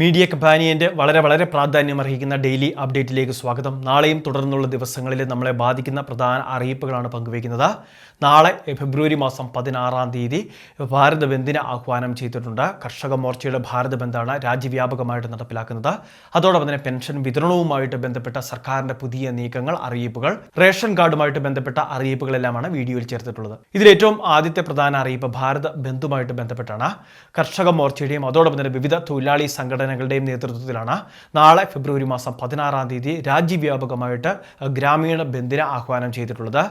Media കമ്പാനിയന്റെ വളരെ വളരെ പ്രാധാന്യം അർഹിക്കുന്ന ഡെയിലി അപ്ഡേറ്റിലേക്ക് സ്വാഗതം. നാളെയും തുടർന്നുള്ള ദിവസങ്ങളിൽ നമ്മളെ ബാധിക്കുന്ന പ്രധാന അറിയിപ്പുകളാണ് പങ്കുവയ്ക്കുന്നത്. നാളെ ഫെബ്രുവരി മാസം പതിനാറാം തീയതി ഭാരത ബന്ദിന് ആഹ്വാനം ചെയ്തിട്ടുണ്ട്. കർഷക മോർച്ചയുടെ ഭാരത ബന്ദാണ് രാജ്യവ്യാപകമായിട്ട് നടപ്പിലാക്കുന്നത്. അതോടൊപ്പം തന്നെ പെൻഷൻ വിതരണവുമായിട്ട് ബന്ധപ്പെട്ട സർക്കാരിന്റെ പുതിയ നീക്കങ്ങൾ അറിയിപ്പുകൾ റേഷൻ കാർഡുമായിട്ട് ബന്ധപ്പെട്ട അറിയിപ്പുകളെല്ലാമാണ് വീഡിയോയിൽ ചേർത്തിട്ടുള്ളത്. ഇതിൽ ഏറ്റവും ആദ്യത്തെ പ്രധാന അറിയിപ്പ് ഭാരത ബന്ധുമായിട്ട് ബന്ധപ്പെട്ടാണ്. കർഷക മോർച്ചയുടെയും അതോടൊപ്പം തന്നെ വിവിധ തൊഴിലാളി സംഘടനകളുടെയും നേതൃത്വത്തിലാണ് നാളെ ഫെബ്രുവരി മാസം പതിനാറാം തീയതി രാജ്യവ്യാപകമായിട്ട് ഗ്രാമീണ ബന്ദിന് ആഹ്വാനം ചെയ്തിട്ടുള്ളത്.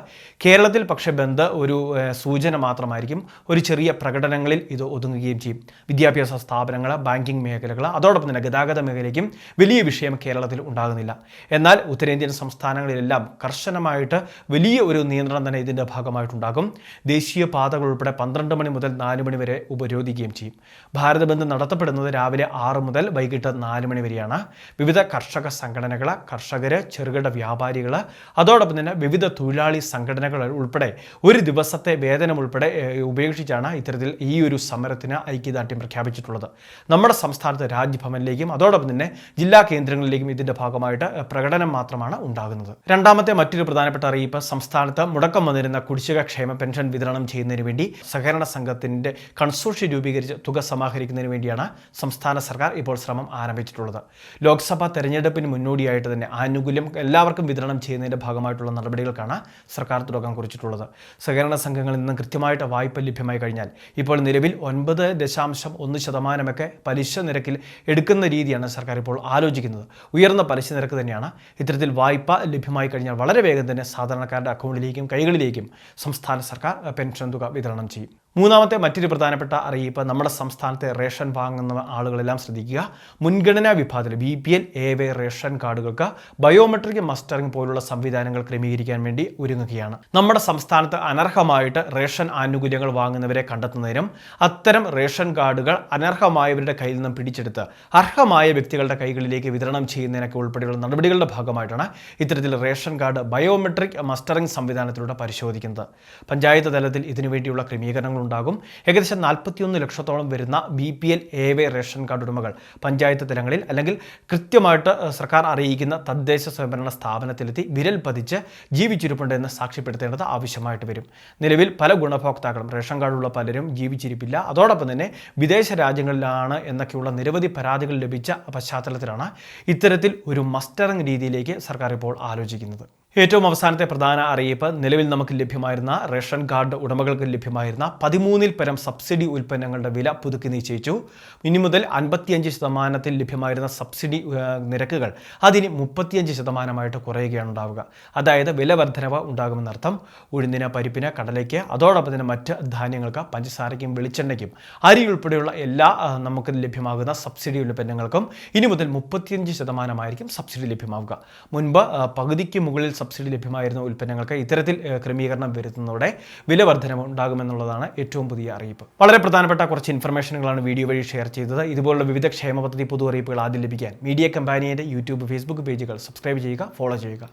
കേരളത്തിൽ പക്ഷേ ബന്ദ് ഒരു സൂചന മാത്രമായിരിക്കും. ഒരു ചെറിയ പ്രകടനങ്ങളിൽ ഇത് ഒതുങ്ങുകയും ചെയ്യും. വിദ്യാഭ്യാസ സ്ഥാപനങ്ങൾ ബാങ്കിംഗ് മേഖലകൾ അതോടൊപ്പം തന്നെ ഗതാഗത മേഖലയ്ക്കും വലിയ വിഷയം കേരളത്തിൽ ഉണ്ടാകുന്നില്ല. എന്നാൽ ഉത്തരേന്ത്യൻ സംസ്ഥാനങ്ങളിലെല്ലാം കർശനമായിട്ട് വലിയ ഒരു നിയന്ത്രണം തന്നെ ഇതിന്റെ ഭാഗമായിട്ടുണ്ടാകും. ദേശീയ പാതകൾ ഉൾപ്പെടെ പന്ത്രണ്ട് മണി മുതൽ നാല് മണി വരെ ഉപരോധിക്കുകയും ചെയ്യും. ഭാരത ബന്ദ് നടത്തപ്പെടുന്നത് രാവിലെ ആറ് മുതൽ വൈകിട്ട് നാല് മണി വരെയാണ് വിവിധ കർഷക സംഘടനകൾ കർഷകർ ചെറുകിട വ്യാപാരികൾ അതോടൊപ്പം തന്നെ വിവിധ തൊഴിലാളി സംഘടനകൾ ഉൾപ്പെടെ ഒരു ദിവസത്തെ വേതനം ഉൾപ്പെടെ ഉപേക്ഷിച്ചാണ് ഇത്തരത്തിൽ ഈ ഒരു സമരത്തിന് ഐക്യദാർഢ്യം പ്രഖ്യാപിച്ചിട്ടുള്ളത്. നമ്മുടെ സംസ്ഥാനത്ത് രാജ്ഭവനിലേക്കും അതോടൊപ്പം തന്നെ ജില്ലാ കേന്ദ്രങ്ങളിലേക്കും ഇതിന്റെ ഭാഗമായിട്ട് പ്രകടനം മാത്രമാണ് ഉണ്ടാകുന്നത്. രണ്ടാമത്തെ മറ്റൊരു പ്രധാനപ്പെട്ട അറിയിപ്പ് സംസ്ഥാനത്ത് മുടക്കം വന്നിരുന്ന കുടിശ്ശിക ക്ഷേമ പെൻഷൻ വിതരണം ചെയ്യുന്നതിന് വേണ്ടി സഹകരണ സംഘത്തിന്റെ കൺസോർഷ്യം രൂപീകരിച്ച് തുക സമാഹരിക്കുന്നതിന് വേണ്ടിയാണ് സംസ്ഥാന സർക്കാർ ഇപ്പോൾ ശ്രമം ആരംഭിച്ചിട്ടുള്ളത്. ലോക്സഭാ തെരഞ്ഞെടുപ്പിന് മുന്നോടിയായിട്ട് തന്നെ ആനുകൂല്യം എല്ലാവർക്കും വിതരണം ചെയ്യുന്നതിന്റെ ഭാഗമായിട്ടുള്ള നടപടികൾക്കാണ് സർക്കാർ തുടക്കം കുറിച്ചിട്ടുള്ളത്. സഹകരണ സംഘങ്ങളിൽ നിന്ന് കൃത്യമായിട്ട് വായ്പ ലഭ്യമായി കഴിഞ്ഞാൽ ഇപ്പോൾ നിലവിൽ ഒൻപത് ദശാംശം ഒന്ന് ശതമാനമൊക്കെ പലിശ നിരക്കിൽ എടുക്കുന്ന രീതിയാണ് സർക്കാർ ഇപ്പോൾ ആലോചിക്കുന്നത്. ഉയർന്ന പലിശ നിരക്ക് തന്നെയാണ് ഇത്തരത്തിൽ വായ്പ ലഭ്യമായി കഴിഞ്ഞാൽ വളരെ വേഗം തന്നെ സാധാരണക്കാരുടെ അക്കൗണ്ടിലേക്കും കൈകളിലേക്കും സംസ്ഥാന സർക്കാർ പെൻഷൻ തുക വിതരണം ചെയ്യും. മൂന്നാമത്തെ മറ്റൊരു പ്രധാനപ്പെട്ട അറിയിപ്പ് നമ്മുടെ സംസ്ഥാനത്തെ റേഷൻ വാങ്ങുന്ന ആളുകളെല്ലാം ശ്രദ്ധിക്കുക. മുൻഗണനാ വിഭാഗത്തിൽ B P L A Y ration കാർഡുകൾക്ക് biometric mustering പോലുള്ള സംവിധാനങ്ങൾ ക്രമീകരിക്കാൻ വേണ്ടി ഒരുങ്ങുകയാണ്. നമ്മുടെ സംസ്ഥാനത്ത് അനർഹമായിട്ട് റേഷൻ ആനുകൂല്യങ്ങൾ വാങ്ങുന്നവരെ കണ്ടെത്തുന്നതിനും അത്തരം റേഷൻ കാർഡുകൾ അനർഹമായവരുടെ കയ്യിൽ നിന്നും പിടിച്ചെടുത്ത് അർഹമായ വ്യക്തികളുടെ കൈകളിലേക്ക് വിതരണം ചെയ്യുന്നതിനൊക്കെ ഉൾപ്പെടെയുള്ള നടപടികളുടെ ഭാഗമായിട്ടാണ് ഇത്തരത്തിൽ റേഷൻ കാർഡ് ബയോമെട്രിക് മസ്റ്ററിംഗ് സംവിധാനത്തിലൂടെ പരിശോധിക്കുന്നത്. പഞ്ചായത്ത് തലത്തിൽ ഇതിനുവേണ്ടിയുള്ള ക്രമീകരണങ്ങൾ ഉണ്ടാകും ഏകദേശം നാൽപ്പത്തിയൊന്ന് ലക്ഷത്തോളം വരുന്ന B P L A Y ration card ഉടമകൾ പഞ്ചായത്ത് തലങ്ങളിൽ അല്ലെങ്കിൽ കൃത്യമായിട്ട് സർക്കാർ അറിയിക്കുന്ന തദ്ദേശ സ്വയംഭരണ സ്ഥാപനത്തിലെത്തി വിരൽ പതിച്ച് ജീവിച്ചിരിപ്പുണ്ട് എന്ന് സാക്ഷ്യപ്പെടുത്തേണ്ടത് ആവശ്യമായിട്ട് വരും. നിലവിൽ പല ഗുണഭോക്താക്കളും റേഷൻ കാർഡുള്ള പലരും ജീവിച്ചിരിപ്പില്ല. അതോടൊപ്പം തന്നെ വിദേശ രാജ്യങ്ങളിലാണ് എന്നൊക്കെയുള്ള നിരവധി പരാതികൾ ലഭിച്ച പശ്ചാത്തലത്തിലാണ് ഇത്തരത്തിൽ ഒരു മസ്റ്ററിംഗ് രീതിയിലേക്ക് സർക്കാർ ഇപ്പോൾ ആലോചിക്കുന്നത്. ഏറ്റവും അവസാനത്തെ പ്രധാന അറിയിപ്പ് നിലവിൽ നമുക്ക് ലഭ്യമായിരുന്ന റേഷൻ കാർഡ് ഉടമകൾക്ക് ലഭ്യമായിരുന്ന പതിമൂന്നിൽ പരം സബ്സിഡി ഉൽപ്പന്നങ്ങളുടെ വില പുതുക്കി നിശ്ചയിച്ചു. ഇനി മുതൽ അൻപത്തിയഞ്ച് ശതമാനത്തിൽ ലഭ്യമായിരുന്ന സബ്സിഡി നിരക്കുകൾ അതിന് മുപ്പത്തിയഞ്ച് ശതമാനമായിട്ട് കുറയുകയാണ് ഉണ്ടാവുക. അതായത് വില വർധനവ് ഉണ്ടാകുമെന്നർത്ഥം. ഉഴുന്നിന് പരിപ്പിന് കടലയ്ക്ക് അതോടൊപ്പം തന്നെ മറ്റ് ധാന്യങ്ങൾക്ക് പഞ്ചസാരയ്ക്കും വെളിച്ചെണ്ണയ്ക്കും അരി ഉൾപ്പെടെയുള്ള എല്ലാ നമുക്ക് ലഭ്യമാകുന്ന സബ്സിഡി ഉൽപ്പന്നങ്ങൾക്കും ഇനി മുതൽ മുപ്പത്തിയഞ്ച് ശതമാനമായിരിക്കും സബ്സിഡി ലഭ്യമാവുക. മുൻപ് പകുതിക്ക് മുകളിൽ സബ്സിഡി ലഭ്യമായിരുന്ന ഉൽപ്പന്നങ്ങൾക്ക് ഇത്തരത്തിൽ ക്രമീകരണം വരുത്തുന്നതോടെ വില വർധനം ഉണ്ടാകുമെന്നുള്ളതാണ് ഏറ്റവും പുതിയ അറിയിപ്പ്. വളരെ പ്രധാനപ്പെട്ട കുറച്ച് ഇൻഫർമേഷനുകളാണ് വീഡിയോ വഴി ഷെയർ ചെയ്തത്. ഇതുപോലുള്ള വിവിധ ക്ഷേമ പദ്ധതി പൊതു അറിയിപ്പുകൾ ആദ്യം ലഭിക്കാൻ മീഡിയ കമ്പാനിയുടെ യൂട്യൂബ് ഫേസ്ബുക്ക് പേജുകൾ സബ്സ്ക്രൈബ് ചെയ്യുക ഫോളോ ചെയ്യുക.